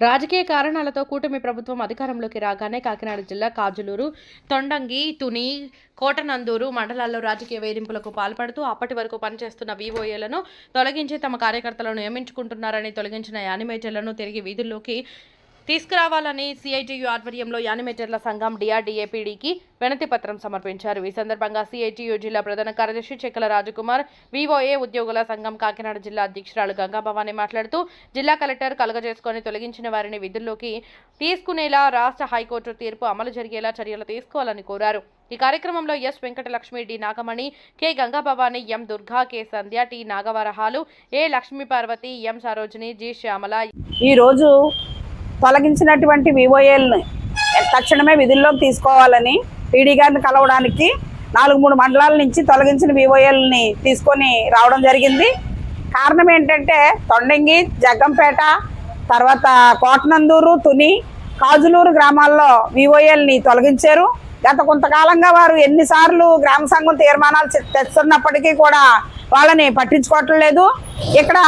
రాజకీయ కారణాలతో కూటమి ప్రభుత్వం అధికారంలోకి రాగానే కాకినాడ జిల్లా కాజులూరు తొండంగి తుని కోటనందూరు మండలాల్లో రాజకీయ వేధింపులకు పాల్పడుతూ అప్పటి వరకు పనిచేస్తున్న వీఓఏలను తొలగించి తమ కార్యకర్తలను నియమించుకుంటున్నారని తొలగించిన యానిమేటర్లను తిరిగి వీధుల్లోకి తీసుకురావాలని సిఐటియు ఆధ్వర్యంలో యానిమేటర్ల సంఘం డిఆర్డీఏపీడీకి వినతి పత్రం సమర్పించారు. ఈ సందర్భంగా సిఐటియు జిల్లా ప్రధాన కార్యదర్శి చెక్కల రాజకుమార్ వివోఏ ఉద్యోగుల సంఘం కాకినాడ జిల్లా అధ్యక్షురాలు గంగాభవాని మాట్లాడుతూ జిల్లా కలెక్టర్ కలుగజేసుకొని తొలగించిన వారిని విధుల్లోకి తీసుకునేలా రాష్ట్ర హైకోర్టు తీర్పు అమలు జరిగేలా చర్యలు తీసుకోవాలని కోరారు. ఈ కార్యక్రమంలో S Venkatalakshmi D Nagamani K Gangabhavani M Durga K Sandhya T Nagavarahalu A Lakshmi Parvati M Sarojini G Shyamala. ఈరోజు తొలగించినటువంటి వివోఏల్ని తక్షణమే విధుల్లోకి తీసుకోవాలని పీడీ గారిని కలవడానికి నాలుగు మూడు మండలాల నుంచి తొలగించిన వివోఏల్ని తీసుకొని రావడం జరిగింది. కారణం ఏంటంటే తొండంగి జగ్గంపేట తర్వాత కోటనందూరు తుని కాజులూరు గ్రామాల్లో వివోఏల్ని తొలగించారు. గత కొంతకాలంగా వారు ఎన్నిసార్లు గ్రామ సంఘం తీర్మానాలు తెస్తున్నప్పటికీ కూడా వాళ్ళని పట్టించుకోవటం లేదు ఇక్కడ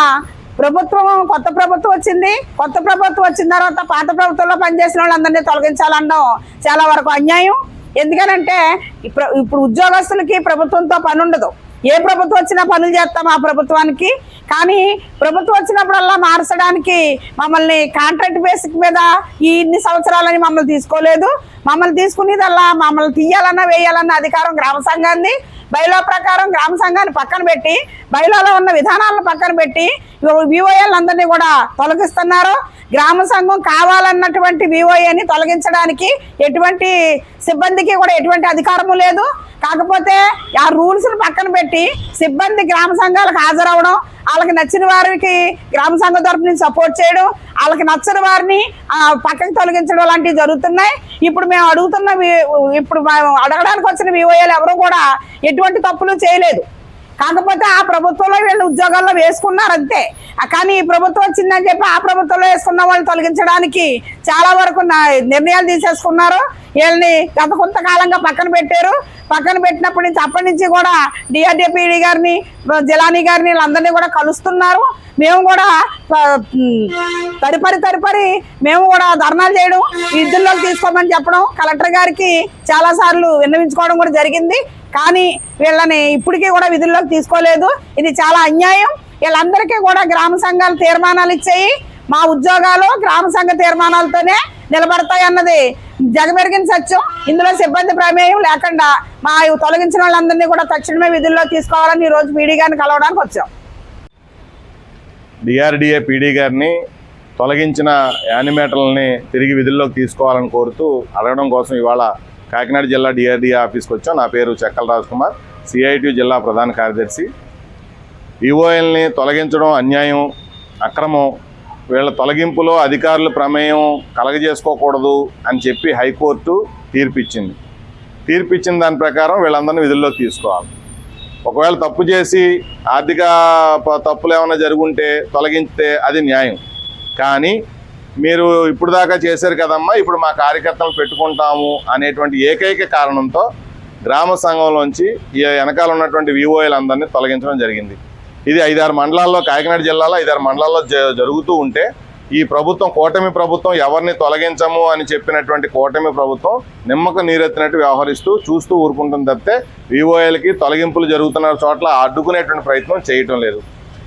ప్రభుత్వం కొత్త ప్రభుత్వం వచ్చింది. కొత్త ప్రభుత్వం వచ్చిన తర్వాత పాత ప్రభుత్వంలో పనిచేసిన వాళ్ళందరినీ తొలగించాలనడం చాలా వరకు అన్యాయం. ఎందుకనంటే ఇప్పుడు ఇప్పుడు ఉద్యోగస్తులకి ప్రభుత్వంతో పని ఉండదు ఏ ప్రభుత్వం వచ్చినా పనులు చేస్తాం ఆ ప్రభుత్వానికి. కానీ ప్రభుత్వం వచ్చినప్పుడల్లా మార్చడానికి మమ్మల్ని కాంట్రాక్ట్ బేసిక్ మీద ఈ ఇన్ని సంవత్సరాలని మమ్మల్ని తీసుకోలేదు. మమ్మల్ని తీసుకునేదల్లా మమ్మల్ని తీయాలన్నా వేయాలన్న అధికారం గ్రామ సంఘాన్ని బైలో ప్రకారం గ్రామ సంఘాన్ని పక్కన పెట్టి బైలోలో ఉన్న విధానాలను పక్కన పెట్టి వివోఏలు అందరినీ కూడా తొలగిస్తున్నారు. గ్రామ సంఘం కావాలన్నటువంటి వివోఏని తొలగించడానికి ఎటువంటి సిబ్బందికి కూడా ఎటువంటి అధికారము లేదు. కాకపోతే ఆ రూల్స్ పక్కన పెట్టి సిబ్బంది గ్రామ సంఘాలకు హాజరవడం వాళ్ళకి నచ్చిన వారికి గ్రామ సంఘం తరపు నుంచి సపోర్ట్ చేయడం వాళ్ళకి నచ్చని వారిని పక్కకు తొలగించడం లాంటివి జరుగుతున్నాయి. ఇప్పుడు మేము అడుగుతున్న ఇప్పుడు అడగడానికి వచ్చిన వివోఏలు ఎవరు కూడా ఎటువంటి తప్పులు చేయలేదు. కాకపోతే ఆ ప్రభుత్వంలో వీళ్ళు ఉద్యోగాల్లో వేసుకున్నారు అంతే కానీ ఈ ప్రభుత్వం వచ్చిందని చెప్పి ఆ ప్రభుత్వంలో వేసుకున్న వాళ్ళని తొలగించడానికి చాలా వరకు నా- నిర్ణయాలు తీసేసుకున్నారు. వీళ్ళని గత కొంతకాలంగా పక్కన పెట్టారు. పక్కన పెట్టినప్పటి నుంచి అప్పటి నుంచి కూడా డిఆర్డిపిడి గారిని జిలానీ గారిని వీళ్ళందరినీ కూడా కలుస్తున్నారు. మేము కూడా తదుపరి తదుపరి మేము కూడా ధర్నాలు చేయడం విధుల్లోకి తీసుకోమని చెప్పడం కలెక్టర్ గారికి చాలా సార్లు విన్నవించుకోవడం కూడా జరిగింది. కానీ వీళ్ళని ఇప్పటికీ కూడా విధుల్లోకి తీసుకోలేదు. ఇది చాలా అన్యాయం. వీళ్ళందరికీ కూడా గ్రామ సంఘాలు తీర్మానాలు ఇచ్చాయి. మా ఉద్యోగాలు గ్రామ సంఘ తీర్మానాలతోనే నిలబడతాయి అన్నది. జగమెరిగిన సత్యం. ఇందులో సిబ్బంది ప్రమేయం లేకుండా మా తొలగించిన వాళ్ళందరినీ కూడా తక్షణమే విధుల్లో తీసుకోవాలని ఈ రోజు పీడీ గారిని కలవడానికి వచ్చాం. డిఆర్డిఏ పీడీ గారిని తొలగించిన యానిమేటర్లని తిరిగి విధుల్లోకి తీసుకోవాలని కోరుతూ అడగడం కోసం ఇవాళ కాకినాడ జిల్లా డిఆర్డీఏ ఆఫీస్కి వచ్చాం. నా పేరు చెక్కల రాజ్ కుమార్ సిఐటి జిల్లా ప్రధాన కార్యదర్శి. ఈఓఎల్ని తొలగించడం అన్యాయం అక్రమం. వీళ్ళ తొలగింపులో అధికారుల ప్రమేయం కలగజేసుకోకూడదు అని చెప్పి హైకోర్టు తీర్పిచ్చింది. తీర్పిచ్చిన దాని ప్రకారం వీళ్ళందరినీ విధుల్లోకి తీసుకోవాలి. ఒకవేళ తప్పు చేసి ఆర్థిక ప- తప్పులు ఏమైనా జరుగుంటే తొలగిస్తే అది న్యాయం. కానీ మీరు ఇప్పుడు దాకా చేశారు కదమ్మా ఇప్పుడు మా కార్యకర్తలు పెట్టుకుంటాము అనేటువంటి ఏకైక కారణంతో గ్రామ సంఘంలోంచి ఈ వెనకాల ఉన్నటువంటి వివోఏలు తొలగించడం జరిగింది. ఇది ఐదారు మండలాల్లో కాకినాడ జిల్లాలో ఐదారు మండలాల్లో జ- జరుగుతూ ఉంటే ఈ ప్రభుత్వం కూటమి ప్రభుత్వం ఎవరిని తొలగించము అని చెప్పినటువంటి కూటమి ప్రభుత్వం నిమ్మక నీరెత్తినట్టు వ్యవహరిస్తూ చూస్తూ ఊరుకుంటుంది తప్పితే వివోఏలకి తొలగింపులు జరుగుతున్న చోట్ల అడ్డుకునేటువంటి ప్రయత్నం చేయటం లేదు.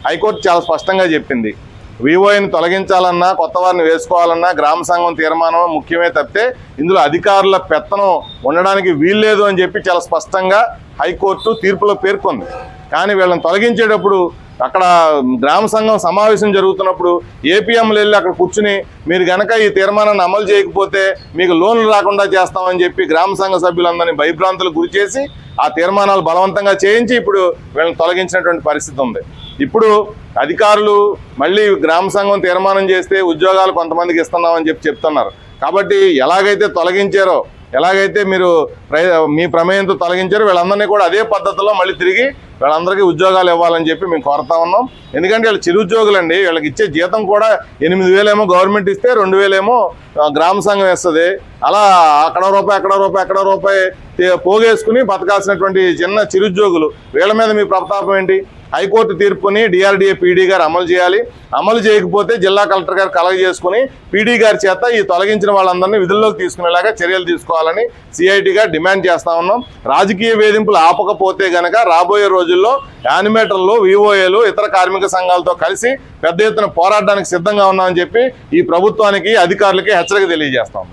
హైకోర్టు చాలా స్పష్టంగా చెప్పింది. వివోఏని తొలగించాలన్నా కొత్త వారిని వేసుకోవాలన్నా గ్రామ సంఘం తీర్మానం ముఖ్యమే తప్పితే ఇందులో అధికారుల పెత్తనం ఉండడానికి వీల్లేదు అని చెప్పి చాలా స్పష్టంగా హైకోర్టు తీర్పులో పేర్కొంది. కానీ వీళ్ళని తొలగించేటప్పుడు అక్కడ గ్రామ సంఘం సమావేశం జరుగుతున్నప్పుడు ఏపీఎంలు వెళ్ళి అక్కడ కూర్చుని మీరు గనక ఈ తీర్మానాన్ని అమలు చేయకపోతే మీకు లోన్లు రాకుండా చేస్తామని చెప్పి గ్రామ సంఘ సభ్యులందరినీ భయభ్రాంతులు గురిచేసి ఆ తీర్మానాలు బలవంతంగా చేయించి ఇప్పుడు వీళ్ళని తొలగించినటువంటి పరిస్థితి ఉంది. ఇప్పుడు అధికారులు మళ్ళీ గ్రామ సంఘం తీర్మానం చేస్తే ఉద్యోగాలు కొంతమందికి ఇస్తున్నామని చెప్పి చెప్తున్నారు. కాబట్టి ఎలాగైతే తొలగించారో ఎలాగైతే మీరు ప్రయ- మీ ప్రమేయంతో తొలగించారో వీళ్ళందరినీ కూడా అదే పద్ధతిలో మళ్ళీ తిరిగి వీళ్ళందరికీ ఉద్యోగాలు ఇవ్వాలని చెప్పి మేము కోరుతా ఉన్నాం. ఎందుకంటే వీళ్ళు చిరుద్యోగులండి వీళ్ళకి ఇచ్చే జీతం కూడా ఎనిమిది వేలేమో గవర్నమెంట్ ఇస్తే రెండు వేలేమో గ్రామ సంఘం ఇస్తుంది అలా అక్కడ రూపాయి అక్కడ రూపాయి అక్కడ రూపాయి పోగేసుకుని బతకాల్సినటువంటి చిన్న చిరుద్యోగులు వీళ్ళ మీద మీ ప్రతాపం ఏంటి? హైకోర్టు తీర్పుని డిఆర్డీఏ పీడీ గారు అమలు చేయాలి. అమలు చేయకపోతే జిల్లా కలెక్టర్ గారు కలగ చేసుకుని పీడీ గారి చేత ఈ తొలగించిన వాళ్ళందరినీ విధుల్లోకి తీసుకునేలాగా చర్యలు తీసుకోవాలని సిఐటిగా డిమాండ్ చేస్తా ఉన్నాం. రాజకీయ వేధింపులు ఆపకపోతే గనక రాబోయే రోజుల్లో యానిమేటర్లు వివోఏలు ఇతర కార్మిక సంఘాలతో కలిసి పెద్ద ఎత్తున పోరాటానికి సిద్ధంగా ఉన్నామని చెప్పి ఈ ప్రభుత్వానికి అధికారులకి హెచ్చరిక తెలియజేస్తాం